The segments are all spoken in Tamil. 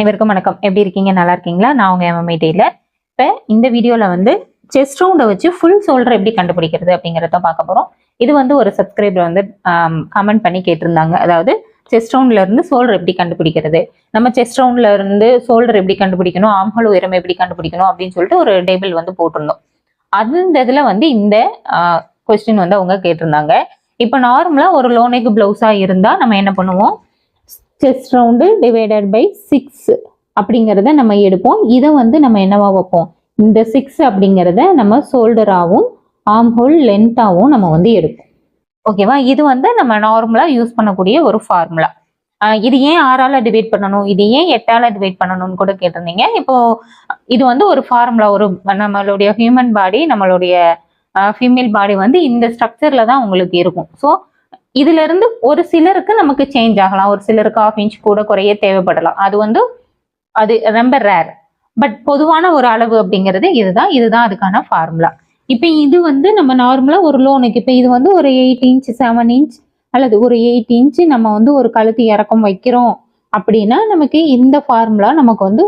அனைவருக்கும் வணக்கம். எப்படி இருக்கீங்க? நல்லா இருக்கீங்களா? நான் உங்க எம்எம்ஐ டெய்லர் இப்போ இந்த வீடியோல வந்து செஸ்ட் ரவுண்டை வச்சு ஃபுல் ஷோல்டர் எப்படி கண்டுபிடிக்கிறது அப்படிங்கிறத பார்க்க போறோம். இது வந்து ஒரு சப்ஸ்கிரைபர் வந்து கமெண்ட் பண்ணி கேட்டிருந்தாங்க. அதாவது செஸ்ட் ரவுண்ட்ல இருந்து ஷோல்டர் எப்படி கண்டுபிடிக்கிறது? நம்ம செஸ்ட் ரவுண்ட்ல இருந்து ஷோல்டர் எப்படி கண்டுபிடிக்கணும்? ஆம்ஹோல் உயரம் எப்படி கண்டுபிடிக்கணும்? அப்படின்னு சொல்லிட்டு ஒரு டேபிள் வந்து போட்டிருந்தோம். அந்த இதுல வந்து இந்த கொஸ்டின் வந்து அவங்க கேட்டிருந்தாங்க. இப்போ நார்மலா ஒரு லோனேக்கு பிளவுஸா இருந்தா நம்ம என்ன பண்ணுவோம்? Chest round divided by six அப்படிங்கிறத நம்ம எடுப்போம். இதை வந்து நம்ம என்னவா வைப்போம்? இந்த சிக்ஸ் அப்படிங்கிறத நம்ம ஷோல்டராகவும் ஆம் ஹோல் லென்த்தாகவும் நம்ம வந்து எடுப்போம். ஓகேவா இது வந்து நம்ம நார்மலாக யூஸ் பண்ணக்கூடிய ஒரு ஃபார்முலா இது ஏன் ஆறால் டிவைட் பண்ணணும்? இது ஏன் எட்டால டிவைட் பண்ணணும்னு கூட கேட்டிருந்தீங்க. இப்போ இது வந்து ஒரு ஃபார்முலா ஒரு நம்மளுடைய ஹியூமன் பாடி நம்மளுடைய ஃபீமேல் பாடி வந்து இந்த ஸ்ட்ரக்சர்ல தான் உங்களுக்கு இருக்கும். ஸோ இதுல இருந்து ஒரு சிலருக்கு நமக்கு சேஞ்ச் ஆகலாம். ஒரு சிலருக்கு ஆஃப் இன்ச் கூட குறைய தேவைப்படலாம். அது வந்து அது ரொம்ப ரேர் பட் பொதுவான ஒரு அளவு அப்படிங்கிறது இதுதான். இதுதான் அதுக்கான ஃபார்முலா இப்போ இது வந்து நம்ம நார்மலாக ஒரு லோனுக்கு இப்போ இது வந்து ஒரு எயிட் இன்ச் செவன் இன்ச் அல்லது ஒரு எயிட் இன்ச் நம்ம வந்து ஒரு கழுத்து இறக்கம் வைக்கிறோம் அப்படின்னா நமக்கு இந்த ஃபார்முலா நமக்கு வந்து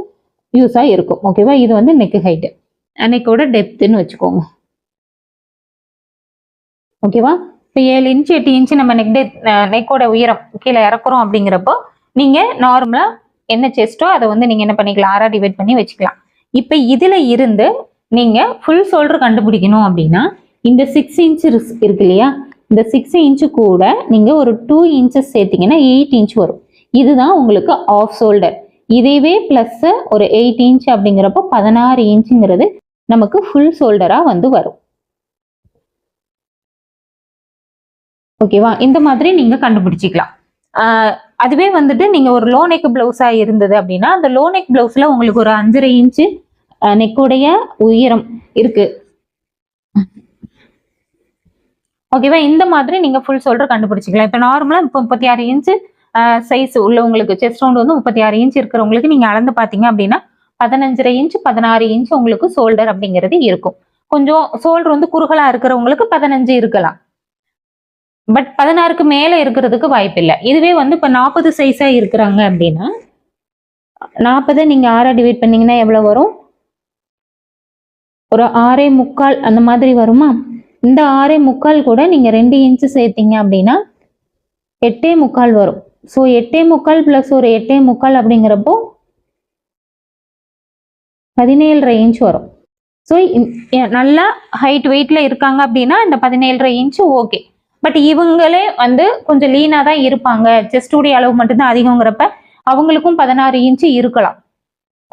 யூஸாக இருக்கும். ஓகேவா இது வந்து நெக்கு ஹைட்டு அன்னைக்கோட டெப்த்துன்னு வச்சுக்கோங்க. ஓகேவா இப்போ ஏழு இன்ச் எட்டு இன்ச்சு நம்ம நெக் நெக்கோட உயரம் கீழே இறக்குறோம் அப்படிங்கிறப்போ நீங்கள் நார்மலாக என்ன செஸ்ட்டோ அதை வந்து நீங்கள் என்ன பண்ணிக்கலாம் ஆறாக டிவைட் பண்ணி வச்சுக்கலாம். இப்போ இதில் இருந்து நீங்கள் ஃபுல் ஷோல்டர் கண்டுபிடிக்கணும் அப்படின்னா இந்த சிக்ஸ் இன்ச் இருக்கு இல்லையா? இந்த சிக்ஸ் இன்ச்சு கூட நீங்கள் ஒரு டூ இன்ச்சஸ் சேர்த்திங்கன்னா எயிட் இன்ச் வரும். இதுதான் உங்களுக்கு ஆஃப் ஷோல்டர் இதேவே ப்ளஸ்ஸு ஒரு எயிட் இன்ச் அப்படிங்கிறப்போ பதினாறு இன்ச்சுங்கிறது நமக்கு ஃபுல் ஷோல்டராக வந்து வரும். ஓகேவா இந்த மாதிரி நீங்க கண்டுபிடிச்சிக்கலாம். ஆஹ் அதுவே வந்துட்டு நீங்க ஒரு லோ நெக் பிளவுஸா இருந்தது அப்படின்னா அந்த லோ நெக் பிளவுஸ்ல உங்களுக்கு ஒரு அஞ்சரை இன்ச்சு நெக்குடைய உயரம் இருக்கு. ஓகேவா இந்த மாதிரி நீங்க ஃபுல் ஷோல்டர் கண்டுபிடிச்சிக்கலாம். இப்போ நார்மலா இப்போ முப்பத்தி ஆறு இன்ச்சு சைஸ் உள்ளவங்களுக்கு செஸ்ட் ரவுண்ட் வந்து முப்பத்தி ஆறு இன்ச் இருக்கிறவங்களுக்கு நீங்க அளந்து பாத்தீங்க அப்படின்னா பதினஞ்சரை இன்ச் பதினாறு இன்ச் உங்களுக்கு ஷோல்டர் அப்படிங்கிறது இருக்கும். கொஞ்சம் ஷோல்டர் வந்து குறுகலா இருக்கிறவங்களுக்கு பதினஞ்சு இருக்கலாம். பட் பதினாறுக்கு மேலே இருக்கிறதுக்கு வாய்ப்பு இல்லை இதுவே வந்து இப்போ நாற்பது சைஸாக இருக்கிறாங்க அப்படின்னா நாற்பதை நீங்கள் ஆறாக டிவைட் பண்ணிங்கன்னா எவ்வளோ வரும்? ஒரு ஆறே முக்கால் அந்த மாதிரி வருமா? இந்த ஆறே முக்கால் கூட நீங்கள் ரெண்டு இன்ச்சு சேர்த்தீங்க அப்படின்னா எட்டே முக்கால் வரும். ஸோ எட்டே முக்கால் ப்ளஸ் ஒரு எட்டே முக்கால் அப்படிங்கிறப்போ பதினேழரை இன்ச் வரும். ஸோ நல்லா ஹைட் வெயிட்டில் இருக்காங்க அப்படின்னா இந்த பதினேழரை இன்ச்சு ஓகே பட் இவங்களே வந்து கொஞ்சம் லீனாக தான் இருப்பாங்க. செஸ்டுடைய அளவு மட்டும்தான் அதிகங்கிறப்ப அவங்களுக்கும் பதினாறு இன்ச்சு இருக்கலாம்.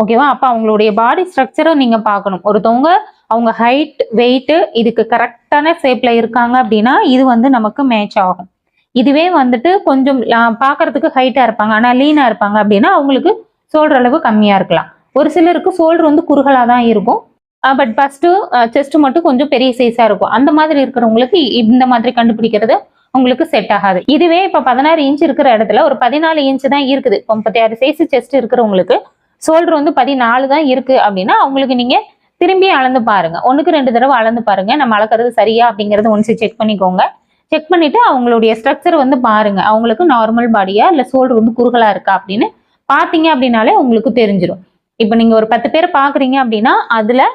ஓகேவா அப்போ அவங்களுடைய பாடி ஸ்ட்ரக்சரை நீங்கள் பார்க்கணும். ஒருத்தவங்க அவங்க ஹைட் வெயிட்டு இதுக்கு கரெக்டான ஷேப்பில் இருக்காங்க அப்படின்னா இது வந்து நமக்கு மேட்ச் ஆகும். இதுவே வந்துட்டு கொஞ்சம் பார்க்கறதுக்கு ஹைட்டாக இருப்பாங்க. ஆனால் லீனாக இருப்பாங்க அப்படின்னா அவங்களுக்கு சோல்டர் அளவு கம்மியாக இருக்கலாம். ஒரு சிலருக்கு சோல்டர் வந்து குறுகலாக தான் இருக்கும். பட் ஃபஸ்ட்டு செஸ்ட் மட்டும் கொஞ்சம் பெரிய சைஸாக இருக்கும். அந்த மாதிரி இருக்கிறவங்களுக்கு இந்த மாதிரி கண்டுபிடிக்கிறது உங்களுக்கு செட் ஆகாது. இதுவே இப்போ பதினாறு இன்ச் இருக்கிற இடத்துல ஒரு பதினாலு இன்ச் தான் இருக்குது. இப்போ முப்பத்தி ஆறு சைஸ் செஸ்ட் இருக்கிறவங்களுக்கு ஷோல்டர் வந்து பதினாலு தான் இருக்குது அப்படின்னா அவங்களுக்கு நீங்கள் திரும்பி அளந்து பாருங்க. ஒன்றுக்கு ரெண்டு தடவை அளந்து பாருங்க. நம்ம அளக்கிறது சரியா அப்படிங்கறத ஒன்ஸ் செக் பண்ணிக்கோங்க. செக் பண்ணிட்டு அவங்களுடைய ஸ்ட்ரக்சர் வந்து பாருங்க. அவங்களுக்கு நார்மல் பாடியா இல்லை ஷோல்டர் வந்து குறுகலா இருக்கா அப்படின்னு பார்த்தீங்க அப்படின்னாலே உங்களுக்கு தெரிஞ்சிடும் இப்போ நீங்கள் ஒரு பத்து பேர் பார்க்குறீங்க அப்படின்னா அதில்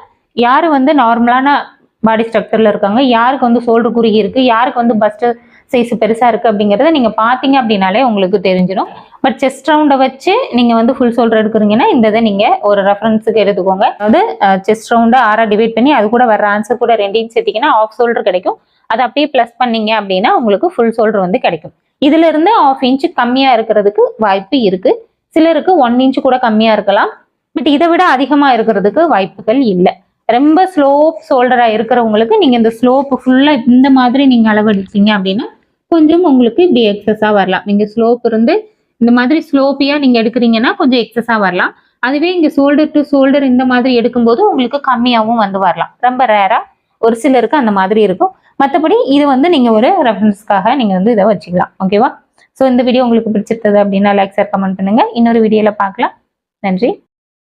யார் வந்து நார்மலான பாடி ஸ்ட்ரக்சரில் இருக்காங்க? யாருக்கு வந்து ஷோல்டர் குறுகி இருக்குது யாருக்கு வந்து பஸ்ட் சைஸ் பெருசாக இருக்குது அப்படிங்கிறத நீங்கள் பார்த்தீங்க அப்படின்னாலே உங்களுக்கு தெரிஞ்சிடும் பட் செஸ்ட் ரவுண்டை வச்சு நீங்கள் வந்து ஃபுல் ஷோல்டர் எடுக்கிறீங்கன்னா இந்த இதை நீங்கள் ஒரு ரெஃபரன்ஸுக்கு எடுத்துக்கோங்க. அதாவது செஸ்ட் ரவுண்டை ஆறாக டிவைட் பண்ணி அது கூட வர ஆன்சர் கூட ரெண்டு சேர்த்திங்கன்னா ஆஃப் ஷோல்டர் கிடைக்கும். அதை அப்படியே ப்ளஸ் பண்ணீங்க அப்படின்னா உங்களுக்கு ஃபுல் ஷோல்டர் வந்து கிடைக்கும். இதிலிருந்து ஆஃப் இன்ச்சு கம்மியாக இருக்கிறதுக்கு வாய்ப்பு இருக்குது சிலருக்கு ஒன் இன்ச் கூட கம்மியாக இருக்கலாம். பட் இதை விட அதிகமாக இருக்கிறதுக்கு வாய்ப்புகள் இல்லை. ரொம்ப ஸ்லோப் ஷோல்டராக இருக்கிறவங்களுக்கு நீங்கள் இந்த ஸ்லோப் ஃபுல்லாக இந்த மாதிரி நீங்கள் அளவெடுத்தீங்க அப்படின்னா கொஞ்சம் உங்களுக்கு இப்படி எக்ஸஸாக வரலாம். நீங்கள் ஸ்லோப் இருந்து இந்த மாதிரி ஸ்லோப்பியாக நீங்கள் எடுக்கிறீங்கன்னா கொஞ்சம் எக்ஸஸாக வரலாம். அதுவே இங்கே ஷோல்டர் டு ஷோல்டர் இந்த மாதிரி எடுக்கும்போது உங்களுக்கு கம்மியாகவும் வந்து வரலாம். ரொம்ப ரேராக ஒரு சிலருக்கு அந்த மாதிரி இருக்கும். மற்றபடி இது வந்து நீங்கள் ஒரு ரெஃபரன்ஸ்க்காக நீங்கள் வந்து இதை வச்சுக்கலாம். ஓகேவா ஸோ இந்த வீடியோ உங்களுக்கு பிடிச்சிருந்தது அப்படின்னா லைக் ஷேர் கமெண்ட் பண்ணுங்க. இன்னொரு வீடியோவில் பார்க்கலாம். நன்றி.